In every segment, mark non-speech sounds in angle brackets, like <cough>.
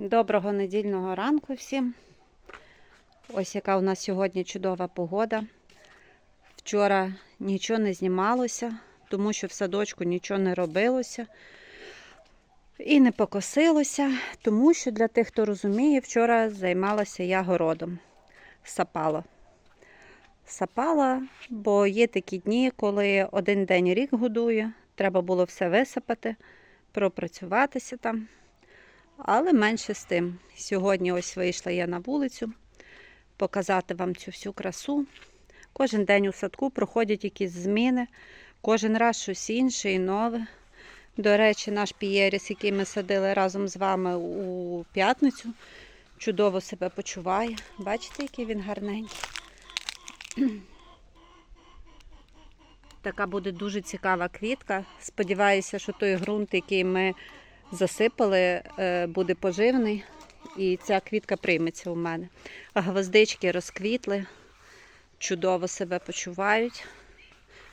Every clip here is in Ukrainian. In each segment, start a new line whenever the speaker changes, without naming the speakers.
Доброго недільного ранку всім. Ось яка у нас сьогодні чудова погода. Вчора нічого не знімалося, тому що в садочку нічого не робилося і не покосилося, тому що для тих, хто розуміє, вчора займалася я городом. Сапала. Сапала, бо є такі дні, коли один день рік годує, треба було все висипати, пропрацюватися там. Але менше з тим. Сьогодні ось вийшла я на вулицю показати вам цю всю красу. Кожен день у садку проходять якісь зміни, кожен раз щось інше і нове. До речі, наш пієріс, який ми садили разом з вами у п'ятницю, чудово себе почуває. Бачите, який він гарненький. Така буде дуже цікава квітка. Сподіваюся, що той ґрунт, який ми засипали, е, буде поживний, і ця квітка прийметься у мене. А гвоздички розквітли, чудово себе почувають.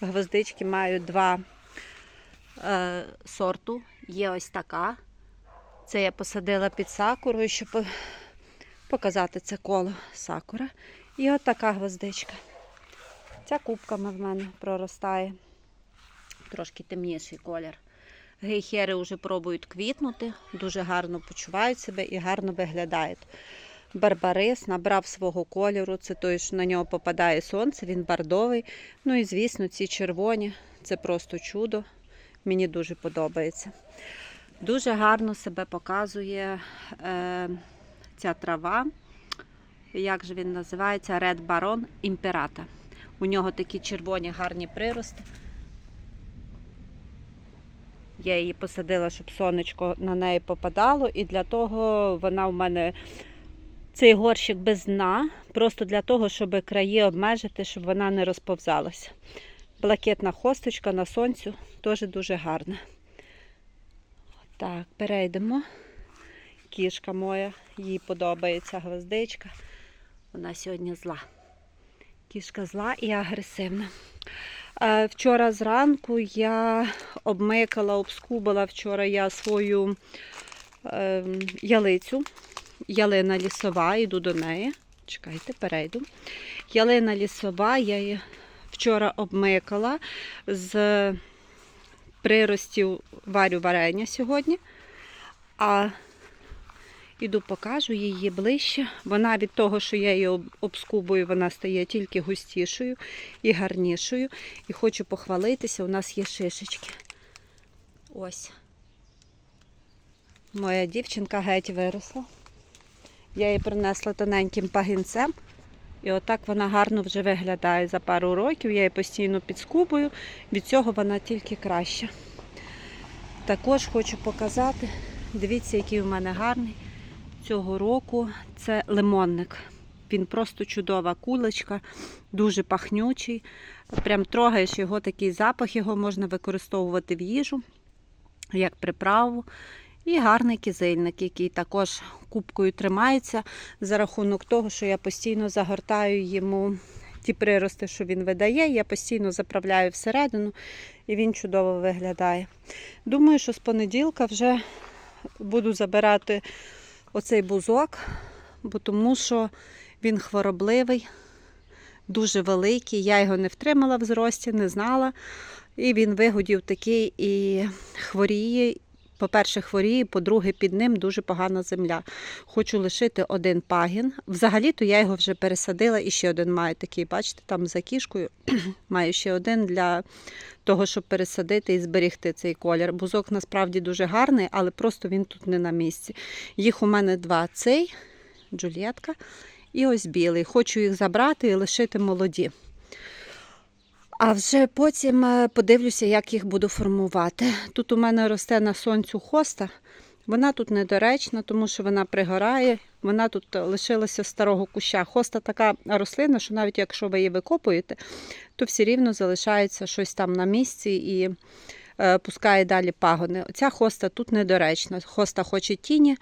Гвоздички мають два е, сорту. Є ось така. Це я посадила під сакурою, щоб показати це коло сакура. І от така гвоздичка. Ця кубками в мене проростає. Трошки темніший колір. Гейхери вже пробують квітнути, дуже гарно почувають себе і гарно виглядають. Барбарис набрав свого кольору, це той, що на нього попадає сонце, він бордовий. Ну і, звісно, ці червоні це просто чудо. Мені дуже подобається. Дуже гарно себе показує е, ця трава. Як же він називається? Red Baron Imperata. У нього такі червоні гарні прирости. Я її посадила, щоб сонечко на неї попадало, і для того вона в мене цей горщик без дна, просто для того, щоб краї обмежити, щоб вона не розповзалася. Блакитна хосточка на сонцю теж дуже гарна. Так, перейдемо. Кішка моя, їй подобається гвоздичка. Вона сьогодні зла. Кішка зла і агресивна. Е, Вчора зранку я обмикала, обскубала вчора я свою е, ялицю. Ялина лісова, йду до неї. Чекайте, перейду. Ялина лісова, я її вчора обмикала з приростів варю варення сьогодні. А Іду покажу її ближче. Вона від того, що я її обскубую, вона стає тільки густішою і гарнішою. І хочу похвалитися, у нас є шишечки. Ось. Моя дівчинка геть виросла. Я її принесла тоненьким пагінцем. І отак вона гарно вже виглядає за пару років. Я її постійно підскубую. Від цього вона тільки краща. Також хочу показати. Дивіться, який у мене гарний цього року це лимонник. Він просто чудова кулечка, дуже пахнючий. Прям трогаєш його, такий запах, його можна використовувати в їжу, як приправу. І гарний кизильник, який також кубкою тримається за рахунок того, що я постійно загортаю йому ті прирости, що він видає. Я постійно заправляю всередину і він чудово виглядає. Думаю, що з понеділка вже буду забирати оцей бузок, бо тому що він хворобливий, дуже великий. Я його не втримала в зрості, не знала. І він вигодів такий і хворіє. По-перше, хворіє, по-друге, під ним дуже погана земля. Хочу лишити один пагін. Взагалі-то я його вже пересадила і ще один маю такий, бачите, там за кішкою <clears throat> маю ще один для того, щоб пересадити і зберігти цей колір. Бузок насправді дуже гарний, але просто він тут не на місці. Їх у мене два: цей, Джульєтка, і ось білий. Хочу їх забрати і лишити молоді. А вже потім е, подивлюся, як їх буду формувати. Тут у мене росте на сонцю хоста. Вона тут недоречна, тому що вона пригорає. Вона тут лишилася старого куща. Хоста така рослина, що навіть якщо ви її викопуєте, то все рівно залишається щось там на місці і е, пускає далі пагони. Ця хоста тут недоречна. Хоста хоче тіні,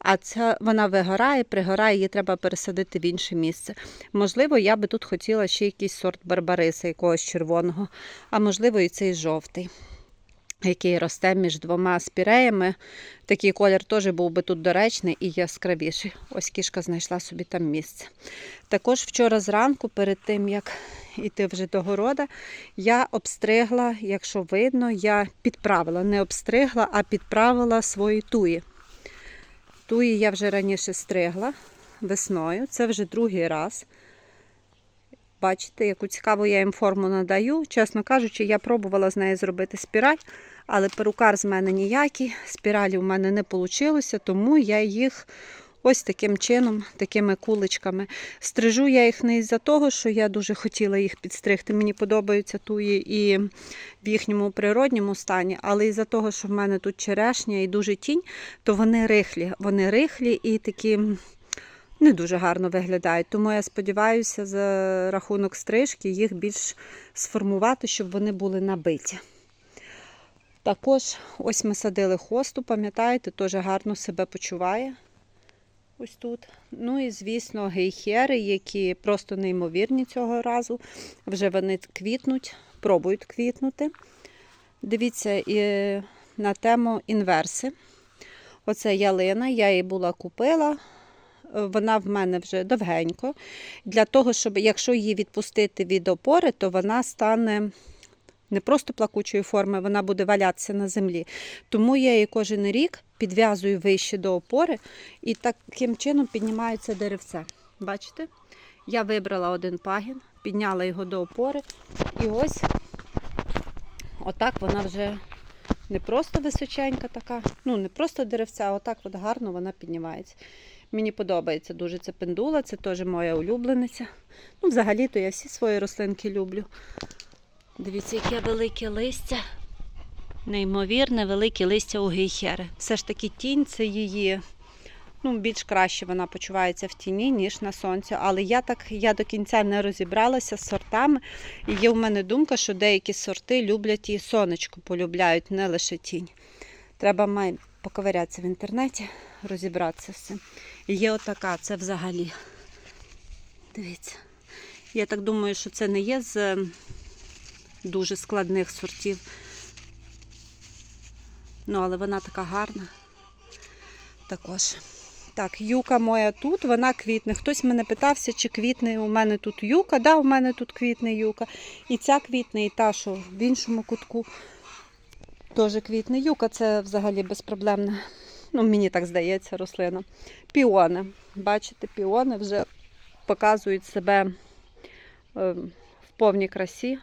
а ця вона вигорає, пригорає, її треба пересадити в інше місце. Можливо, я би тут хотіла ще якийсь сорт барбариса, якогось червоного, а можливо, і цей жовтий. який росте між двома спіреями. Такий колір теж був би тут доречний і яскравіший. Ось кішка знайшла собі там місце. Також вчора зранку, перед тим як йти вже до города, я обстригла, якщо видно, я підправила, не обстригла, а підправила свої туї. Туї я вже раніше стригла весною, це вже другий раз. Бачите, яку цікаву я їм форму надаю. Чесно кажучи, я пробувала з нею зробити спіраль, але перукар з мене ніякий, спіралі в мене не вийшло, тому я їх ось таким чином, такими куличками. Стрижу я їх не із-за того, що я дуже хотіла їх підстригти. Мені подобаються туї і в їхньому природньому стані, але із-за того, що в мене тут черешня і дуже тінь, то вони рихлі. Вони рихлі і такі не дуже гарно виглядають. Тому я сподіваюся, за рахунок стрижки їх більш сформувати, щоб вони були набиті. Також ось ми садили хосту, пам'ятаєте, теж гарно себе почуває. Ось тут. Ну і, звісно, гейхери, які просто неймовірні цього разу. Вже вони квітнуть, пробують квітнути. Дивіться і на тему інверси. Оце ялина, я її була купила. Вона в мене вже довгенько. Для того, щоб якщо її відпустити від опори, то вона стане не просто плакучої форми, вона буде валятися на землі. Тому я її кожен рік підв'язую вище до опори і таким чином піднімається деревце. Бачите? Я вибрала один пагін, підняла його до опори, і ось отак вона вже не просто височенька така, ну не просто деревця, а отак от гарно вона піднімається. Мені подобається дуже ця пендула, це теж моя улюблениця. Ну, взагалі-то я всі свої рослинки люблю. Дивіться, яке велике листя. Неймовірне, велике листя у гейхери. Все ж таки тінь це її. Ну, більш краще вона почувається в тіні, ніж на сонці. Але я так я до кінця не розібралася з сортами. І є в мене думка, що деякі сорти люблять і сонечко полюбляють, не лише тінь. Треба май поковирятися в інтернеті, розібратися з цим. І є отака, це взагалі. Дивіться. Я так думаю, що це не є з дуже складних сортів. Ну, але вона така гарна. Також. Так, юка моя тут, вона квітне. Хтось мене питався, чи квітне у мене тут юка. Да, у мене тут квітне юка. І ця квітне, і та, що в іншому кутку теж квітне. Юка це взагалі безпроблемна. Ну, мені так здається, рослина. Піони. Бачите, піони вже показують себе е, в повній красі.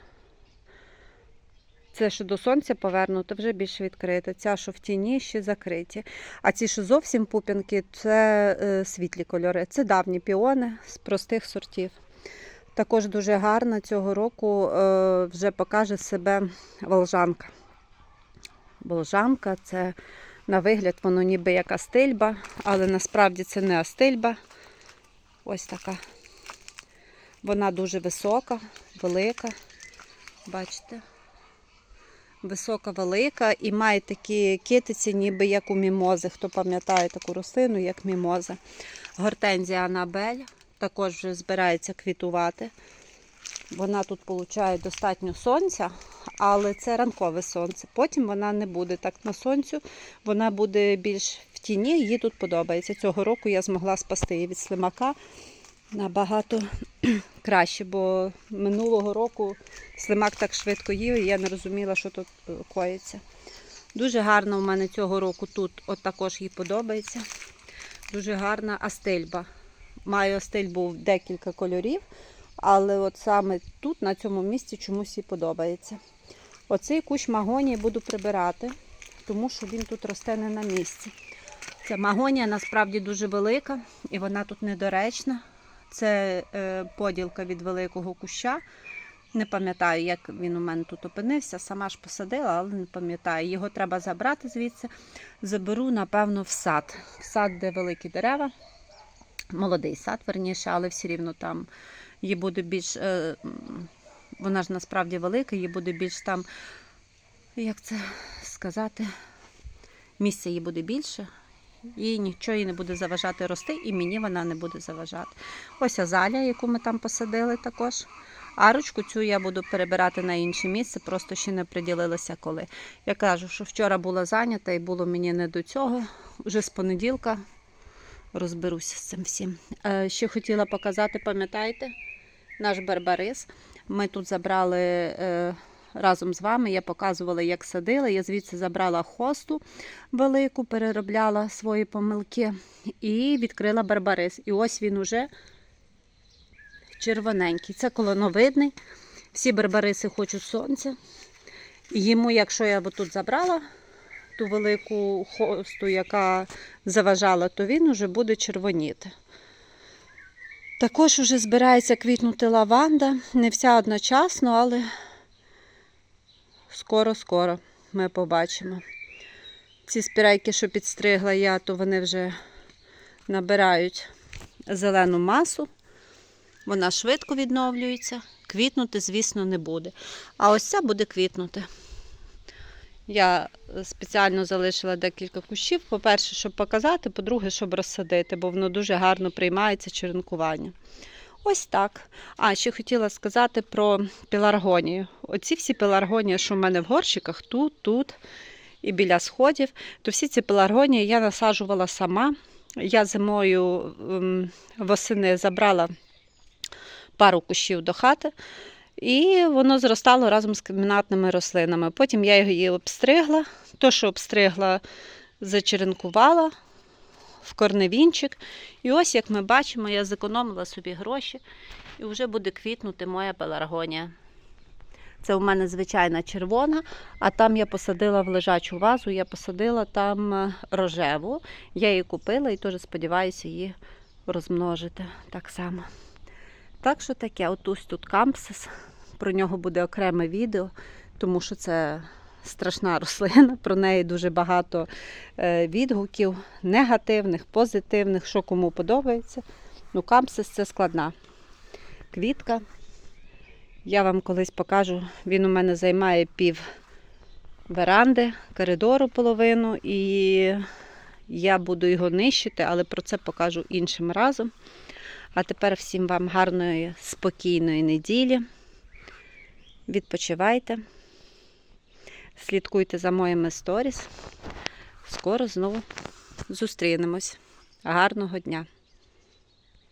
Це, що до сонця повернуто, вже більш відкрите. Ця, що в тіні, ще закриті. А ці, що зовсім пупінки, це е, світлі кольори. Це давні піони з простих сортів. Також дуже гарна цього року е, вже покаже себе волжанка. Волжанка це на вигляд, воно ніби як астильба, але насправді це не астильба. Ось така. Вона дуже висока, велика. Бачите? Висока, велика і має такі китиці, ніби як у мімози. Хто пам'ятає таку рослину, як мімоза. Гортензія Анабель також вже збирається квітувати. Вона тут отримує достатньо сонця, але це ранкове сонце. Потім вона не буде так на сонцю, вона буде більш в тіні, їй тут подобається. Цього року я змогла спасти її від слимака набагато <clears throat> краще, бо минулого року слимак так швидко їв, і я не розуміла, що тут е, коїться. Дуже гарно у мене цього року тут от також їй подобається. Дуже гарна астельба. Маю астельбу в декілька кольорів, але от саме тут, на цьому місці, чомусь їй подобається. Оцей кущ магонії буду прибирати, тому що він тут росте не на місці. Ця магонія насправді дуже велика і вона тут недоречна. Це е, поділка від великого куща. Не пам'ятаю, як він у мене тут опинився. Сама ж посадила, але не пам'ятаю. Його треба забрати звідси. Заберу, напевно, в сад. В сад, де великі дерева. Молодий сад, верніше, але все рівно там її буде більш. Е, вона ж насправді велика, її буде більш там, як це сказати, місця їй буде більше. І нічого їй не буде заважати рости, і мені вона не буде заважати. Ось азалія, яку ми там посадили також. Арочку цю я буду перебирати на інше місце, просто ще не приділилася коли. Я кажу, що вчора була зайнята і було мені не до цього. Вже з понеділка розберуся з цим всім. Е, ще хотіла показати, пам'ятаєте, наш барбарис. Ми тут забрали е, разом з вами, я показувала, як садила. Я звідси забрала хосту велику, переробляла свої помилки і відкрила барбарис. І ось він уже червоненький. Це колоновидний. Всі барбариси хочуть сонця. Йому, якщо я тут забрала ту велику хосту, яка заважала, то він уже буде червоніти. Також вже збирається квітнути лаванда. Не вся одночасно, але скоро-скоро ми побачимо. Ці спірайки, що підстригла я, то вони вже набирають зелену масу. Вона швидко відновлюється. Квітнути, звісно, не буде. А ось ця буде квітнути. Я спеціально залишила декілька кущів. По-перше, щоб показати, по-друге, щоб розсадити, бо воно дуже гарно приймається черенкування. Ось так. А ще хотіла сказати про пеларгонію. Оці всі пеларгонії, що в мене в горщиках, тут, тут і біля сходів, то всі ці пеларгонії я насаджувала сама. Я зимою ем, восени забрала пару кущів до хати. І воно зростало разом з кімнатними рослинами. Потім я її обстригла. То, що обстригла, зачеренкувала в корневінчик. І ось, як ми бачимо, я зекономила собі гроші і вже буде квітнути моя пеларгонія. Це у мене звичайна червона, а там я посадила в лежачу вазу, я посадила там е, рожеву. Я її купила і теж сподіваюся її розмножити так само. Так що таке, от ось тут кампсис. Про нього буде окреме відео, тому що це страшна рослина. Про неї дуже багато е, відгуків, негативних, позитивних, що кому подобається. Ну, кампсис це складна квітка. Я вам колись покажу, він у мене займає пів веранди, коридору половину, і я буду його нищити, але про це покажу іншим разом. А тепер всім вам гарної, спокійної неділі. Відпочивайте, слідкуйте за моїми сторіс. Скоро знову зустрінемось. Гарного дня!